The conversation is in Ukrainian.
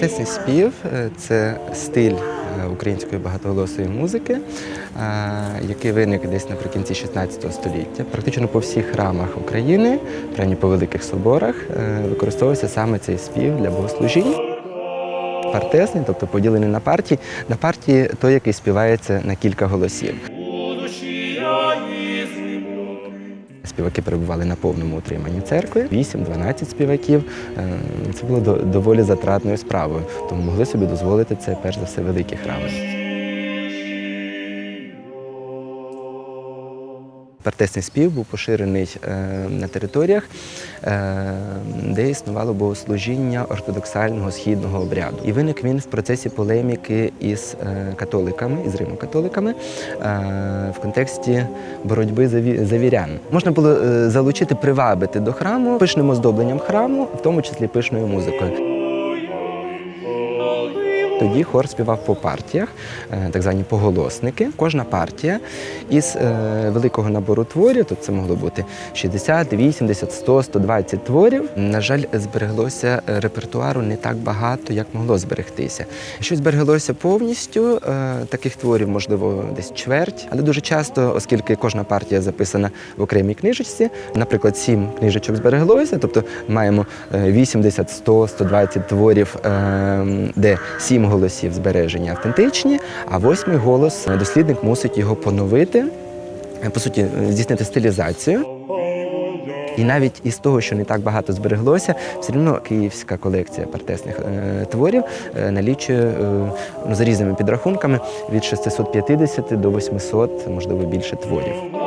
Партесний спів е, це стиль е, української багатоголосої музики, е, який виник десь наприкінці 16 століття. Практично по всіх храмах України, принаймні по великих соборах, використовувався саме цей спів для богослужінь. Партесний, тобто поділений на партії. На партії той, який співається на кілька голосів. Співаки перебували на повному утриманні церкви. 8-12 співаків. Е, Це було до- доволі затратною справою, тому могли собі дозволити це перш за все великі храми. Партесний спів був поширений е, на територіях, е, де існувало богослужіння ортодоксального східного обряду. І виник він в процесі полеміки із е, католиками, із римокатоликами в контексті боротьби за вірян. Можна було залучити, привабити до храму пишним оздобленням храму, в тому числі пишною музикою. Тоді хор співав по партіях, е, так звані поголосники. Кожна партія із е, великого набору творів, тобто це могло бути 60, 80, 100, 120 творів. На жаль, збереглося репертуару не так багато, як могло зберегтися. Що збереглося повністю, е, таких творів, можливо, десь чверть, але дуже часто, оскільки кожна партія записана в окремій книжечці, наприклад, сім книжечок збереглося, тобто маємо е, 80, 100, 120 творів, е, де сім голосів збережені автентичні, а восьмий голос е, дослідник мусить його поновити, е, по суті, е, здійснити стилізацію. І навіть із того, що не так багато збереглося, все одно київська колекція партесних е, творів е, налічує е, ну, за різними підрахунками від 650 до 800, можливо, більше творів.